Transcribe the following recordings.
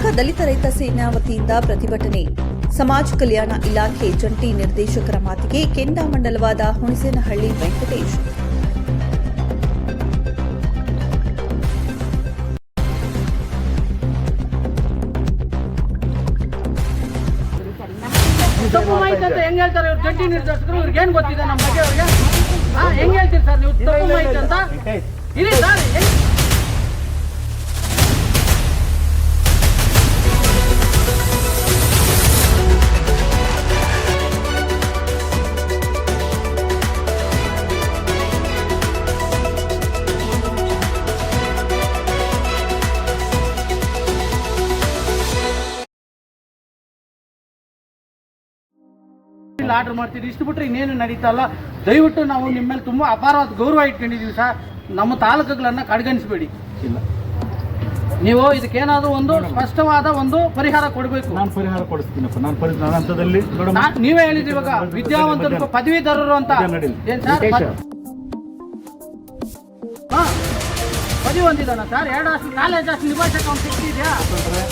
ಕರ್ನಾಟಕ ದಲಿತ ರೈತ ಸೇನಾ ವತಿಯಿಂದ ಪ್ರತಿಭಟನೆ. ಸಮಾಜ ಕಲ್ಯಾಣ ಇಲಾಖೆ ಜಂಟಿ ನಿರ್ದೇಶಕರ ಮಾತಿಗೆ ಕೆಂಡಾಮಂಡಲವಾದ ಹುಣಸೇನಹಳ್ಳಿ ವೆಂಕಟೇಶ್. ತಪ್ಪು ಮಾಹಿತಿ ಅಂತ ಹೆಂಗ್ ಹೇಳ್ತಾರೆ ಇವ್ರು? ಜಂಟಿ ನಿರ್ದೇಶಕರು, ಇವ್ರಿಗೆ ಏನ್ ಗೊತ್ತಿದೆ ನಮ್ಮ ಬಗ್ಗೆ ಅವ್ರಿಗೆ? ಹೆಂಗ್ ಹೇಳ್ತೀರಿ ಸರ್ ನೀವು? ತಪ್ಪು ಮಾಹಿತಿ ಅಂತ? ಇರಿ ಸರ್ ಇಲ್ಲಿ ಆರ್ಡರ್ ಮಾಡ್ತೀರಿ ಇಷ್ಟು ಬಿಟ್ರೆ ಇನ್ನೇನು ನಡೀತಲ್ಲ ದಯವಿಟ್ಟು ನಾವು ನಿಮ್ಮ ಮೇಲೆ ತುಂಬಾ ಅಪಾರವಾದ ಗೌರವ ಇಟ್ಕೊಂಡಿದ್ದೀವಿ ಸರ್. ನಮ್ಮ ತಾಲೂಕುಗಳನ್ನು ಕಡೆಗಣಿಸಬೇಡಿ. ಇಲ್ಲ. ನೀವು ಇದಕ್ಕೇನಾದ್ರೂ ಒಂದು ಸ್ಪಷ್ಟವಾದ ಒಂದು ಪರಿಹಾರ ಕೊಡಬೇಕು. ನಾನು ಪರಿಹಾರ ಕೊಡಿಸ್ತೀನಪ್ಪ. ನಾನು ಪರಿ ನನ್ನ ಹಂತದಲ್ಲಿ ನೀವೇ ಹೇಳಿದ್ರಿ ಇವಾಗ. ವಿದ್ಯಾವಂತರು ಪದವೀಧರರು ಅಂತ. ಏನ್ ಸರ್? ಪದವಿ ಹೊಂದಿದ್ದಾನ. ಸರ್, ಎರಡು ವರ್ಷ ಕಾಲೇಜ್ ನಿಭಾಯಿಸಕ್ಕೆ ಅವ್ನು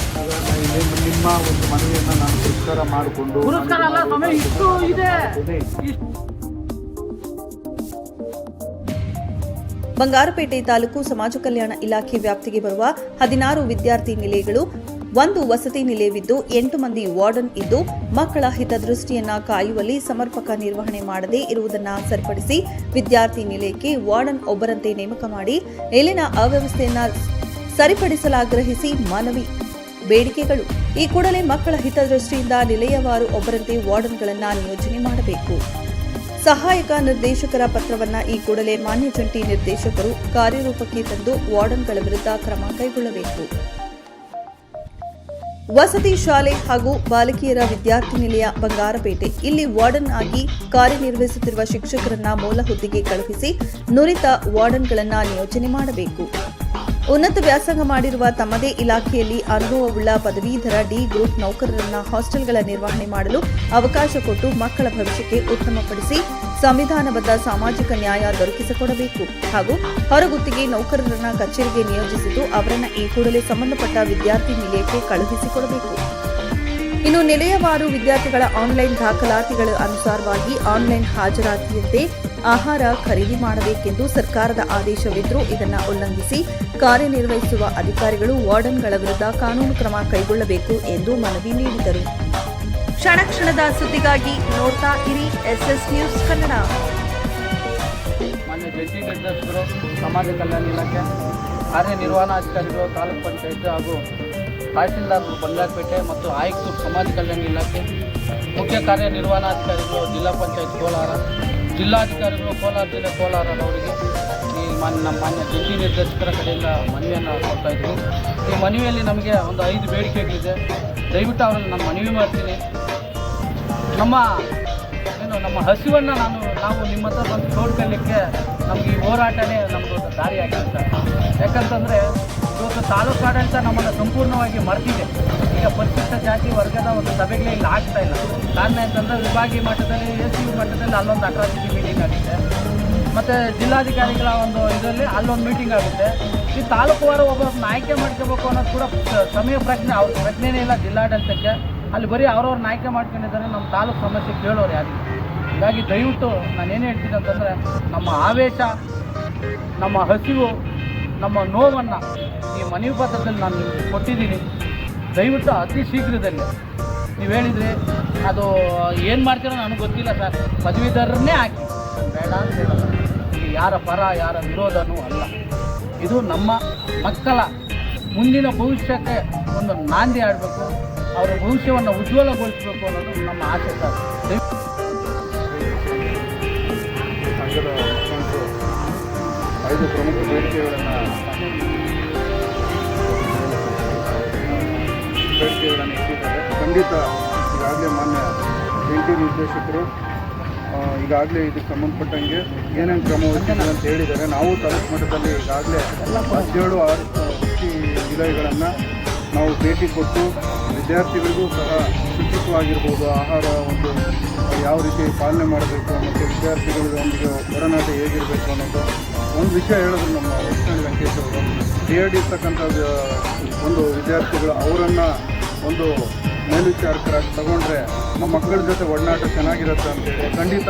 ಬಂಗಾರಪೇಟೆ ತಾಲೂಕು ಸಮಾಜ ಕಲ್ಯಾಣ ಇಲಾಖೆ ವ್ಯಾಪ್ತಿಗೆ ಬರುವ ಹದಿನಾರು ವಿದ್ಯಾರ್ಥಿ ನಿಲಯಗಳು ಒಂದು ವಸತಿ ನಿಲಯವಿದ್ದು ಎಂಟು ಮಂದಿ ವಾರ್ಡನ್ ಇದ್ದು ಮಕ್ಕಳ ಹಿತದೃಷ್ಟಿಯನ್ನ ಕಾಯುವಲ್ಲಿ ಸಮರ್ಪಕ ನಿರ್ವಹಣೆ ಮಾಡದೇ ಇರುವುದನ್ನು ಸರಿಪಡಿಸಿ ವಿದ್ಯಾರ್ಥಿ ನಿಲಯಕ್ಕೆ ವಾರ್ಡನ್ ಒಬ್ಬರಂತೆ ನೇಮಕ ಮಾಡಿ ಇಲ್ಲಿನ ಅವ್ಯವಸ್ಥೆಯನ್ನ ಸರಿಪಡಿಸಲಾಗ್ರಹಿಸಿ ಮನವಿ ಬೇಡಿಕೆಗಳು. ಈ ಕೂಡಲೇ ಮಕ್ಕಳ ಹಿತದೃಷ್ಟಿಯಿಂದ ನಿಲಯವಾರು ಒಬ್ಬರಂತೆ ವಾರ್ಡನ್ಗಳನ್ನ ನಿಯೋಜನೆ ಮಾಡಬೇಕು. ಸಹಾಯಕ ನಿರ್ದೇಶಕರ ಪತ್ರವನ್ನ ಈ ಕೂಡಲೇ ಮಾನ್ಯ ಜಂಟಿ ನಿರ್ದೇಶಕರು ಕಾರ್ಯರೂಪಕ್ಕೆ ತಂದು ವಾರ್ಡನ್ಗಳ ವಿರುದ್ಧ ಕ್ರಮ ಕೈಗೊಳ್ಳಬೇಕು. ವಸತಿ ಶಾಲೆ ಹಾಗೂ ಬಾಲಕಿಯರ ವಿದ್ಯಾರ್ಥಿ ನಿಲಯ ಬಂಗಾರಪೇಟೆ. ಇಲ್ಲಿ ವಾರ್ಡನ್ ಆಗಿ ಕಾರ್ಯನಿರ್ವಹಿಸುತ್ತಿರುವ ಶಿಕ್ಷಕರನ್ನ ಮೂಲ ಹುದ್ದೆಗೆ ಕಳುಹಿಸಿ ನುರಿತ ವಾರ್ಡನ್ಗಳನ್ನ ನಿಯೋಜನೆ ಮಾಡಬೇಕು. ಉನ್ನತ ವ್ಯಾಸಂಗ ಮಾಡಿರುವ ತಮ್ಮದೇ ಇಲಾಖೆಯಲ್ಲಿ ಅನುಭವವುಳ್ಳ ಪದವೀಧರ ಡಿ ಗ್ರೂಪ್ ನೌಕರರನ್ನ ಹಾಸ್ಟೆಲ್ಗಳ ನಿರ್ವಹಣೆ ಮಾಡಲು ಅವಕಾಶ ಕೊಟ್ಟು ಮಕ್ಕಳ ಭವಿಷ್ಯಕ್ಕೆ ಉತ್ತಮಪಡಿಸಿ ಸಂವಿಧಾನಬದ್ಧ ಸಾಮಾಜಿಕ ನ್ಯಾಯ ದೊರಕಿಸಿಕೊಡಬೇಕು. ಹಾಗೂ ಹೊರಗುತ್ತಿಗೆ ನೌಕರರನ್ನ ಕಚೇರಿಗೆ ನಿಯೋಜಿಸಿದ್ದು ಅವರನ್ನ ಈ ಕೂಡಲೇ ಸಂಬಂಧಪಟ್ಟ ವಿದ್ಯಾರ್ಥಿ ನಿಲಯಕ್ಕೆ ಕಳುಹಿಸಿಕೊಡಬೇಕು. ಇನ್ನು ನಿಲಯವಾರು ವಿದ್ಯಾರ್ಥಿಗಳ ಆನ್ಲೈನ್ ದಾಖಲಾತಿಗಳ ಅನುಸಾರವಾಗಿ ಆನ್ಲೈನ್ ಹಾಜರಾತಿಯಂತೆ ಆಹಾರ ಖರೀದಿ ಮಾಡಬೇಕೆಂದು ಸರ್ಕಾರದ ಆದೇಶವಿದ್ದರೂ ಇದನ್ನು ಉಲ್ಲಂಘಿಸಿ ಕಾರ್ಯನಿರ್ವಹಿಸುವ ಅಧಿಕಾರಿಗಳು ವಾರ್ಡನ್ಗಳ ವಿರುದ್ಧ ಕಾನೂನು ಕ್ರಮ ಕೈಗೊಳ್ಳಬೇಕು ಎಂದು ಮನವಿ ನೀಡಿದರು. ಕ್ಷಣ ಕ್ಷಣದ ಸುದ್ದಿಗಾಗಿ ನೋಡ್ತಾ ಇರಿ ಎಸ್ಎಸ್ ನ್ಯೂಸ್ ಕನ್ನಡ. ಸಮಾಜ ಕಲ್ಯಾಣ ಇಲಾಖೆ, ಕಾರ್ಯನಿರ್ವಹಣಾಧಿಕಾರಿಗಳು, ತಾಲೂಕು ಪಂಚಾಯತ್ ಹಾಗೂ ತಹಸೀಲ್ದಾರ್ ಬಂಗಾರಪೇಟೆ ಮತ್ತು ಆಯುಕ್ತ ಸಮಾಜ ಕಲ್ಯಾಣ ಇಲಾಖೆ ಮುಖ್ಯ ಕಾರ್ಯನಿರ್ವಹಣಾಧಿಕಾರಿಗಳು, ಜಿಲ್ಲಾ ಪಂಚಾಯತ್ ಕೋಲಾರ ಜಿಲ್ಲಾಧಿಕಾರಿಗಳು ಕೋಲಾರ ಜಿಲ್ಲೆ ಕೋಲಾರದವರಿಗೆ ಈ ಮಾನ್ಯ ನಮ್ಮ ಮಾನ್ಯ ಜಂಟಿ ನಿರ್ದೇಶಕರ ಕಡೆಯಿಂದ ಮನವಿಯನ್ನು ಕೊಡ್ತಾ ಇದ್ವಿ. ಈ ಮನವಿಯಲ್ಲಿ ನಮಗೆ ಒಂದು ಐದು ಬೇಡಿಕೆಗಳಿದೆ. ದಯವಿಟ್ಟು ಅವರನ್ನು ನಾನು ಮನವಿ ಮಾಡ್ತೀನಿ. ನಮ್ಮ ಏನು ನಮ್ಮ ಹಸಿವನ್ನು ನಾನು, ನಾವು ನಿಮ್ಮ ಹತ್ರ ಬಂದು ನೋಡ್ಕೊಳ್ಳಿಕ್ಕೆ ನಮಗೆ ಈ ಹೋರಾಟನೇ ನಮ್ಮದು ದಾರಿ ಆಗಿದೆ ಸರ್ ಯಾಕಂತಂದರೆ ತಾಲೂಕು ಆಡಳಿತ ನಮ್ಮನ್ನು ಸಂಪೂರ್ಣವಾಗಿ ಮರೆತಿದೆ. ಈಗ ಪರಿಶಿಷ್ಟ ಜಾತಿ ವರ್ಗದ ಒಂದು ಸಭೆಗಳೇ ಇಲ್ಲಿ ಆಗ್ತಾ ಇಲ್ಲ. ಕಾರಣ ಅಂತಂದರೆ ವಿಭಾಗೀಯ ಮಟ್ಟದಲ್ಲಿ ಎಸ್ ಸಿ ಮಟ್ಟದಲ್ಲಿ ಅಲ್ಲೊಂದು ಅಟ್ರಾಸಿಟಿ ಮೀಟಿಂಗ್ ಆಗುತ್ತೆ. ಮತ್ತು ಜಿಲ್ಲಾಧಿಕಾರಿಗಳ ಒಂದು ಇದರಲ್ಲಿ ಅಲ್ಲೊಂದು ಮೀಟಿಂಗ್ ಆಗುತ್ತೆ. ಈ ತಾಲೂಕುವಾರು ಒಬ್ಬರನ್ನ ಆಯ್ಕೆ ಮಾಡ್ಕೋಬೇಕು ಅನ್ನೋದು ಕೂಡ ಸಮಯ ಪ್ರಜ್ಞೆ, ಅವ್ರ ಪ್ರಜ್ಞೆನೇ ಇಲ್ಲ ಜಿಲ್ಲಾಡಳಿತಕ್ಕೆ. ಅಲ್ಲಿ ಬರೀ ಅವ್ರವ್ರನ್ನ ಆಯ್ಕೆ ಮಾಡ್ಕೊಂಡಿದ್ದಾರೆ ನಮ್ಮ ತಾಲೂಕು ಸಮಸ್ಯೆ ಕೇಳೋರು ಯಾರಿಗೆ ಹೀಗಾಗಿ ದಯವಿಟ್ಟು ನಾನು ಏನು ಹೇಳ್ತೀನಿ ಅಂತಂದರೆ, ನಮ್ಮ ಆವೇಶ, ನಮ್ಮ ಹಸಿವು ನಮ್ಮ ನೋವನ್ನು ಈ ಮನವಿ ಪತ್ರದಲ್ಲಿ ನಾನು ನಿಮಗೆ ಕೊಟ್ಟಿದ್ದೀನಿ. ದಯವಿಟ್ಟು ಅತಿ ಶೀಘ್ರದಲ್ಲಿ. ನೀವು ಹೇಳಿದರೆ ಅದು ಏನು ಮಾಡ್ತೀರೋ ನನಗೆ ಗೊತ್ತಿಲ್ಲ ಸರ್. ಪದವೀಧರನ್ನೇ ಹಾಕಿ. ಬೇಡ ಅಂತ ಹೇಳಲ್ಲ. ಇದು ಯಾರ ಪರ, ಯಾರ ವಿರೋಧನೂ ಅಲ್ಲ. ಇದು ನಮ್ಮ ಮಕ್ಕಳ ಮುಂದಿನ ಭವಿಷ್ಯಕ್ಕೆ ಒಂದು ನಾಂದಿ ಆಡಬೇಕು ಅವರ ಭವಿಷ್ಯವನ್ನು ಉಜ್ವಲಗೊಳಿಸಬೇಕು ಅನ್ನೋದು ನಮ್ಮ ಆಸೆ ಸರ್. ಸಂಘದ ಐದು ಪ್ರಮುಖ ಬೇಡಿಕೆಗಳನ್ನು ಬೇಡಿಕೆಗಳನ್ನು ಇಟ್ಟಿದ್ದಾರೆ. ಖಂಡಿತ ಈಗಾಗಲೇ ಮಾನ್ಯ ಜಂಟಿ ನಿರ್ದೇಶಕರು ಈಗಾಗಲೇ ಇದಕ್ಕೆ ಸಂಬಂಧಪಟ್ಟಂಗೆ ಏನೇನು ಕ್ರಮ ವಹಿಸಿದ್ದಾರೆ ಅಂತ ಹೇಳಿದ್ದಾರೆ. ನಾವು ತಾಲೂಕು ಮಟ್ಟದಲ್ಲಿ ಈಗಾಗಲೇ ಹದಿನೇಳು ಆರು ವೃತ್ತಿ ನಿಲಯಗಳನ್ನು ನಾವು ಭೇಟಿ ಕೊಟ್ಟು ವಿದ್ಯಾರ್ಥಿಗಳಿಗೂ ಸಹ ಶುಚಿತ್ವವಾಗಿರ್ಬೋದು, ಆಹಾರ ಒಂದು ಯಾವ ರೀತಿ ಪಾಲನೆ ಮಾಡಬೇಕು ಮತ್ತು ವಿದ್ಯಾರ್ಥಿಗಳೊಂದಿಗೆ ಒಡನಾಟ ಹೇಗಿರಬೇಕು ಅನ್ನೋದು ಒಂದು ವಿಷಯ ಹೇಳಿದ್ರು ನಮ್ಮ ವೈಷ್ಣವಿ ವೆಂಕಟೇಶ್ ಅವರು. ಬಿ ಎಡ್ ಇರ್ತಕ್ಕಂಥ ಒಂದು ವಿದ್ಯಾರ್ಥಿಗಳು ಅವರನ್ನು ಒಂದು ಮೇಲ್ವಿಚಾರಕರಾಗಿ ತಗೊಂಡ್ರೆ ನಮ್ಮ ಮಕ್ಕಳ ಜೊತೆ ಒಡನಾಟ ಚೆನ್ನಾಗಿರುತ್ತೆ ಅಂತೇಳಿ. ಖಂಡಿತ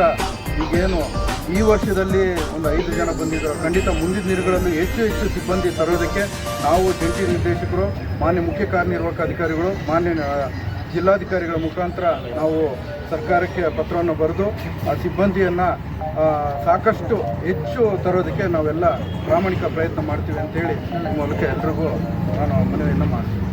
ಈಗೇನು ಈ ವರ್ಷದಲ್ಲಿ ಒಂದು ಐದು ಜನ ಬಂದಿದ್ದರು. ಖಂಡಿತ ಮುಂದಿನ ದಿನಗಳಲ್ಲಿ ಹೆಚ್ಚು ಹೆಚ್ಚು ಸಿಬ್ಬಂದಿ ತರೋದಕ್ಕೆ ನಾವು ಜಂಟಿ ನಿರ್ದೇಶಕರು, ಮಾನ್ಯ ಮುಖ್ಯ ಕಾರ್ಯನಿರ್ವಾಹಕ ಅಧಿಕಾರಿಗಳು, ಮಾನ್ಯ ಜಿಲ್ಲಾಧಿಕಾರಿಗಳ ಮುಖಾಂತರ ನಾವು ಸರ್ಕಾರಕ್ಕೆ ಪತ್ರವನ್ನು ಬರೆದು ಆ ಸಿಬ್ಬಂದಿಯನ್ನು ಸಾಕಷ್ಟು ಹೆಚ್ಚು ತರೋದಕ್ಕೆ ನಾವೆಲ್ಲ ಪ್ರಾಮಾಣಿಕ ಪ್ರಯತ್ನ ಮಾಡ್ತೀವಿ ಅಂತೇಳಿ ಮೂಲಕ ಎಲ್ರಿಗೂ ನಾನು ಮನವಿಯನ್ನು ಮಾಡ್ತೀನಿ.